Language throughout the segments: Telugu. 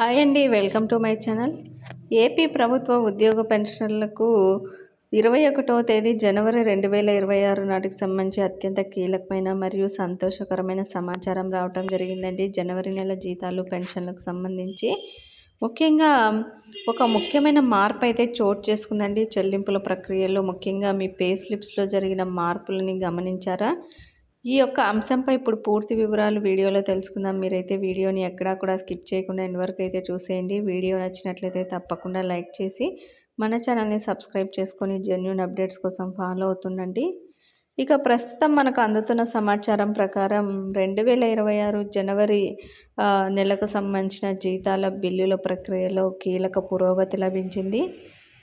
హాయ్ అండి welcome to my channel. AP ప్రభుత్వ ఉద్యోగ పెన్షన్లకు ఇరవై ఒకటో తేదీ జనవరి రెండు వేల ఇరవై ఆరు నాటికి సంబంధించి అత్యంత కీలకమైన మరియు సంతోషకరమైన సమాచారం రావటం జరిగిందండి. జనవరి నెల జీతాలు పెన్షన్లకు సంబంధించి ముఖ్యంగా ఒక ముఖ్యమైన మార్పు అయితే చోటు చేసుకుందండి. చెల్లింపుల ప్రక్రియలో ముఖ్యంగా మీ పే స్లిప్స్లో జరిగిన మార్పులని గమనించారా? ఈ యొక్క అంశంపై ఇప్పుడు పూర్తి వివరాలు వీడియోలో తెలుసుకుందాం. మీరైతే వీడియోని ఎక్కడా కూడా స్కిప్ చేయకుండా ఎన్ని వరకు అయితే చూసేయండి. వీడియో నచ్చినట్లయితే తప్పకుండా లైక్ చేసి మన ఛానల్ని సబ్స్క్రైబ్ చేసుకొని జెన్యున్ అప్డేట్స్ కోసం ఫాలో అవుతుండండి. ఇక ప్రస్తుతం మనకు అందుతున్న సమాచారం ప్రకారం రెండు వేల ఇరవై ఆరు జనవరి నెలకు సంబంధించిన జీతాల బిల్లుల ప్రక్రియలో కీలక పురోగతి లభించింది.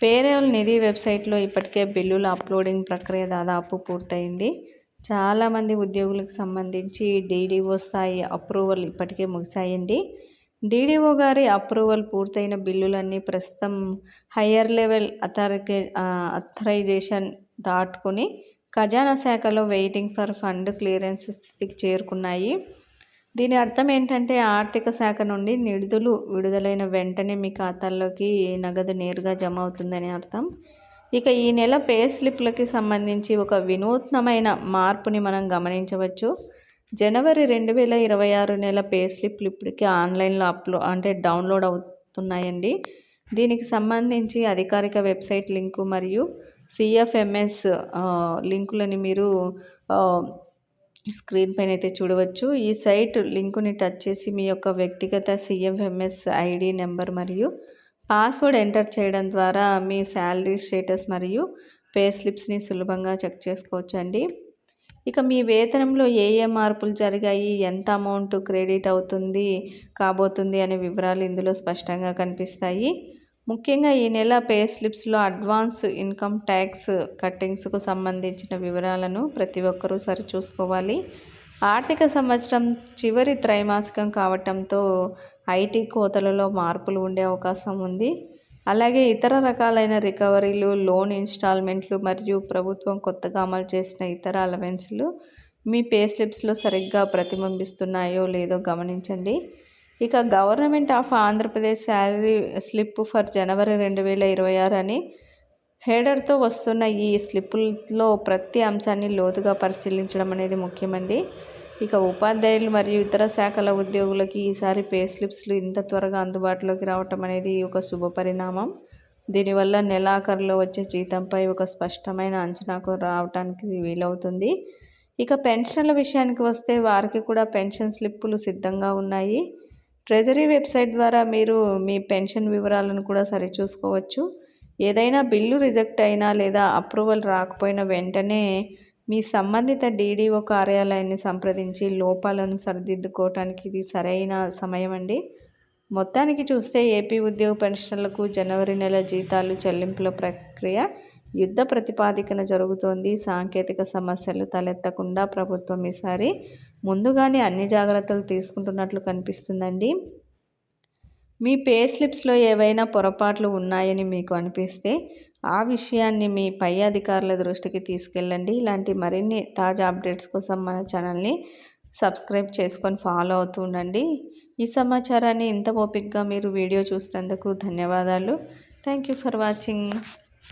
పేరేల్ నిధి వెబ్సైట్లో ఇప్పటికే బిల్లుల అప్లోడింగ్ ప్రక్రియ దాదాపు పూర్తయింది. చాలామంది ఉద్యోగులకు సంబంధించి డీడీఓ స్థాయి అప్రూవల్ ఇప్పటికే ముగిశాయండి. డీడీఓ గారి అప్రూవల్ పూర్తయిన బిల్లులన్నీ ప్రస్తుతం హయ్యర్ లెవెల్ అథారికే అథరైజేషన్ దాటుకుని ఖజానా శాఖలో వెయిటింగ్ ఫర్ ఫండ్ క్లియరెన్స్ స్థితికి చేరుకున్నాయి. దీని అర్థం ఏంటంటే ఆర్థిక శాఖ నుండి నిధులు విడుదలైన వెంటనే మీ ఖాతాల్లోకి నగదు నేరుగా జమ అవుతుందని అర్థం. ఇక ఈ నెల పే స్లిప్లకి సంబంధించి ఒక వినూత్నమైన మార్పుని మనం గమనించవచ్చు. జనవరి రెండు వేల ఇరవై ఆరు నెల పే స్లిప్లు ఇప్పటికీ ఆన్లైన్లో అప్లో అంటే డౌన్లోడ్ అవుతున్నాయండి. దీనికి సంబంధించి అధికారిక వెబ్సైట్ లింకు మరియు సిఎఫ్ఎంఎస్ లింకులని మీరు స్క్రీన్ పైన అయితే చూడవచ్చు. ఈ సైట్ లింకుని టచ్ చేసి మీ యొక్క వ్యక్తిగత సిఎఫ్ఎంఎస్ ఐడి నెంబర్ మరియు పాస్వర్డ్ ఎంటర్ చేయడం ద్వారా మీ శాలరీ స్టేటస్ మరియు పే స్లిప్స్ని సులభంగా చెక్ చేసుకోవచ్చండి. ఇక మీ వేతనంలో ఏ ఏ మార్పులు జరిగాయి ఎంత అమౌంట్ క్రెడిట్ అవుతుంది కాబోతుంది అనే వివరాలు ఇందులో స్పష్టంగా కనిపిస్తాయి. ముఖ్యంగా ఈ నెల పే స్లిప్స్లో అడ్వాన్స్ ఇన్కమ్ ట్యాక్స్ కట్టింగ్స్కు సంబంధించిన వివరాలను ప్రతి ఒక్కరూ సరిచూసుకోవాలి. ఆర్థిక సంవత్సరం చివరి త్రైమాసికం కావటంతో ఐటీ కోతలలో మార్పులు ఉండే అవకాశం ఉంది. అలాగే ఇతర రకాలైన రికవరీలు లోన్ ఇన్స్టాల్మెంట్లు మరియు ప్రభుత్వం కొత్తగా అమలు చేసిన ఇతర అలవెన్స్లు మీ పే స్లిప్స్లో సరిగ్గా ప్రతిబింబిస్తున్నాయో లేదో గమనించండి. ఇక government of Andhra Pradesh salary slip for జనవరి రెండు వేల ఇరవై ఆరు అని హేడర్తో వస్తున్న ఈ స్లిప్పుల్లో ప్రతి అంశాన్ని లోతుగా పరిశీలించడం అనేది ముఖ్యమండి. ఇక ఉపాధ్యాయులు మరియు ఇతర శాఖల ఉద్యోగులకి ఈసారి పే స్లిప్స్లు ఇంత త్వరగా అందుబాటులోకి రావటం అనేది ఒక శుభ పరిణామం. దీనివల్ల నెలాఖరులో వచ్చే జీతంపై ఒక స్పష్టమైన అంచనాకు రావటానికి వీలవుతుంది. ఇక పెన్షన్ల విషయానికి వస్తే వారికి కూడా పెన్షన్ స్లిప్పులు సిద్ధంగా ఉన్నాయి. ట్రెజరీ వెబ్సైట్ ద్వారా మీరు మీ పెన్షన్ వివరాలను కూడా సరిచూసుకోవచ్చు. ఏదైనా బిల్లు రిజెక్ట్ అయినా లేదా అప్రూవల్ రాకపోయినా వెంటనే మీ సంబంధిత డీడీఓ కార్యాలయాన్ని సంప్రదించి లోపాలను సరిదిద్దుకోవటానికి ఇది సరైన సమయం అండి. మొత్తానికి చూస్తే ఏపీ ఉద్యోగ పెన్షన్లకు జనవరి నెల జీతాలు చెల్లింపుల ప్రక్రియ యుద్ధ ప్రతిపాదికన జరుగుతోంది. సాంకేతిక సమస్యలు తలెత్తకుండా ప్రభుత్వం ఈసారి ముందుగానే అన్ని జాగ్రత్తలు తీసుకుంటున్నట్లు కనిపిస్తుందండి. మీ పే స్లిప్స్లో ఏవైనా పొరపాట్లు ఉన్నాయని మీకు అనిపిస్తే ఆ విషయాన్ని మీ పై అధికారుల దృష్టికి తీసుకెళ్ళండి. ఇలాంటి మరిన్ని తాజా అప్డేట్స్ కోసం మన ఛానల్ని సబ్స్క్రైబ్ చేసుకొని ఫాలో అవుతూ ఉండండి. ఈ సమాచారాన్ని ఇంత ఓపిక్గా మీరు వీడియో చూసినందుకు ధన్యవాదాలు. Thank you for watching.